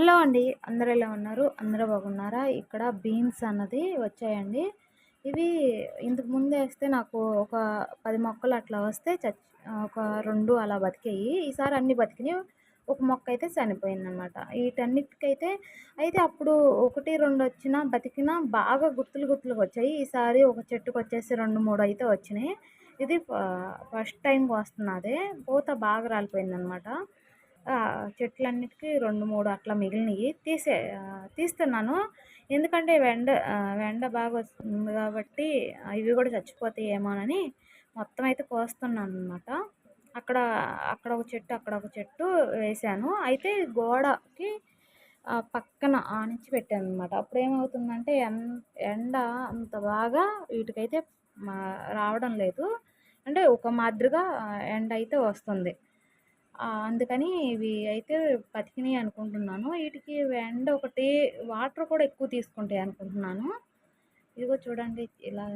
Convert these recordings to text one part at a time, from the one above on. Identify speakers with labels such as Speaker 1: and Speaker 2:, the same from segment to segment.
Speaker 1: Hello అండి. అందరు ఎలా ఉన్నారు? అందరూ బాగున్నారా? ఇక్కడ బీన్స్ అన్నది వచ్చాయండి. ఇవి ఇంతకు ముందు వేస్తే నాకు ఒక పది మొక్కలు అట్లా వస్తే చచ్చి ఒక రెండు అలా బతికాయి. ఈసారి అన్ని బతికినాయి. ఒక మొక్క అయితే చనిపోయిందనమాట వీటన్నిటికైతే అయితే అప్పుడు ఒకటి రెండు వచ్చినా బతికినా బాగా గుర్తులు గుర్తులకు వచ్చాయి. ఈసారి ఒక చెట్టుకు వచ్చేసి రెండు మూడు అయితే వచ్చినాయి. ఇది ఫస్ట్ టైం వస్తున్నదే పూత బాగా రాలిపోయిందనమాట చెట్లన్నిటికీ రెండు మూడు అట్లా మిగిలినవి తీసే తీస్తున్నాను. ఎందుకంటే ఎండ ఎండ బాగా వస్తుంది కాబట్టి ఇవి కూడా చచ్చిపోతాయి ఏమోనని మొత్తం అయితే కోస్తున్నాను అనమాట అక్కడ అక్కడ ఒక చెట్టు అక్కడ ఒక చెట్టు వేసాను. అయితే గోడకి పక్కన ఆనించి పెట్టాను అనమాట అప్పుడు ఏమవుతుందంటే ఎండ అంత బాగా వీటికైతే రావడం లేదు. అంటే ఒక మాదిరిగా ఎండ అయితే వస్తుంది. అందుకని ఇవి అయితే బతికినాయి అనుకుంటున్నాను. వీటికి ఎండ ఒకటి వాటర్ కూడా ఎక్కువ తీసుకుంటాయి అనుకుంటున్నాను. ఇదిగో చూడండి ఇలా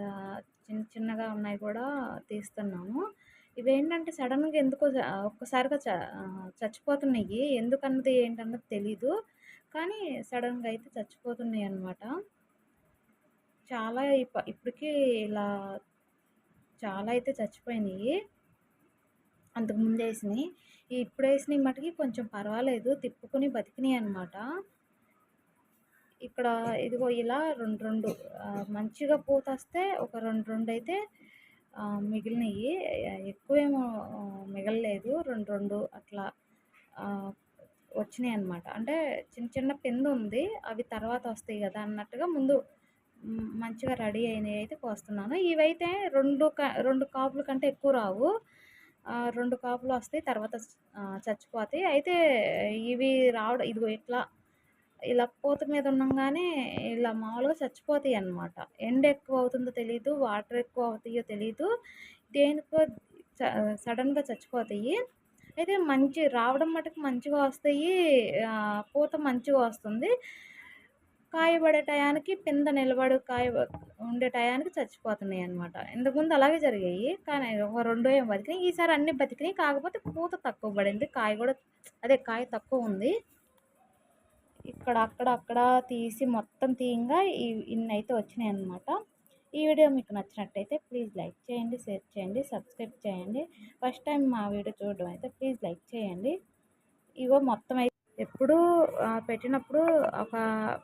Speaker 1: చిన్న చిన్నగా ఉన్నాయి కూడా తీస్తున్నాము ఇవి ఏంటంటే సడన్గా ఎందుకో ఒక్కసారిగా చ చచ్చిపోతున్నాయి. ఎందుకన్నది ఏంటన్నది తెలీదు. కానీ సడన్గా అయితే చచ్చిపోతున్నాయి అన్నమాట. చాలా ఇప్ప ఇప్పటికీ ఇలా చాలా అయితే చచ్చిపోయినాయి. అంతకుముందు వేసినాయి ఇప్పుడు వేసినవి మటుకి కొంచెం పర్వాలేదు తిప్పుకుని బతికినాయి అనమాట ఇక్కడ ఇదిగో ఇలా రెండు రెండు మంచిగా పూత వస్తే ఒక రెండు రెండు అయితే మిగిలినవి ఎక్కువేమో మిగలలేదు రెండు రెండు అట్లా వచ్చినాయి అనమాట అంటే చిన్న చిన్న పిందు ఉంది అవి తర్వాత వస్తాయి కదా అన్నట్టుగా ముందు మంచిగా రెడీ అయినవి అయితే కోస్తున్నాను. ఇవైతే రెండు రెండు కాపుల కంటే ఎక్కువ రావు. రెండు కాపులు వస్తాయి తర్వాత చచ్చిపోతాయి. అయితే ఇవి రావడం ఇదిగో ఇట్లా ఇలా పూత మీద ఉండగానే ఇలా మామూలుగా చచ్చిపోతాయి అన్నమాట. ఎండ ఎక్కువ అవుతుందో తెలియదు వాటర్ ఎక్కువ అవుతాయో తెలియదు దేనికో సడన్గా చచ్చిపోతాయి. అయితే మంచి రావడం మటుకు మంచిగా వస్తాయి పూత మంచిగా వస్తుంది. కాయ పడే టయానికి పింద నిలబడి కాయ ఉండే టయానికి చచ్చిపోతున్నాయి అనమాట ఇంతకుముందు అలాగే జరిగాయి. కానీ ఒక రెండో ఏం బతికినాయి. ఈసారి అన్ని బతికినాయి. కాకపోతే పూత తక్కువ పడింది. కాయ కూడా అదే కాయ తక్కువ ఉంది. ఇక్కడ అక్కడ అక్కడ తీసి మొత్తం తీయంగా ఇన్ని అయితే వచ్చినాయి అనమాట ఈ వీడియో మీకు నచ్చినట్టయితే ప్లీజ్ లైక్ చేయండి షేర్ చేయండి సబ్స్క్రైబ్ చేయండి. ఫస్ట్ టైం మా వీడియో చూడడం అయితే ప్లీజ్ లైక్ చేయండి. ఇవో మొత్తం అయితే ఎప్పుడు పెట్టినప్పుడు ఒక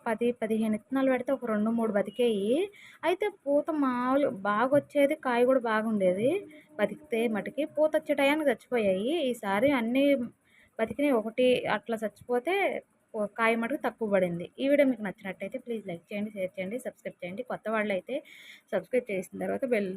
Speaker 1: పది పదిహేను విత్తనాలు పెడితే ఒక రెండు మూడు బతికేయి. అయితే పూత మామూలు బాగా వచ్చేది కాయ కూడా బాగుండేది. బతికితే మటుకి పూత వచ్చే టయానికి చచ్చిపోయాయి. ఈసారి అన్నీ బతికినాయి. ఒకటి అట్లా చచ్చిపోతే కాయ మటుకు తక్కువ పడింది. ఈ వీడియో మీకు నచ్చినట్టయితే ప్లీజ్ లైక్ చేయండి షేర్ చేయండి సబ్స్క్రైబ్ చేయండి. కొత్త వాళ్ళు అయితే సబ్స్క్రైబ్ చేసిన తర్వాత బెల్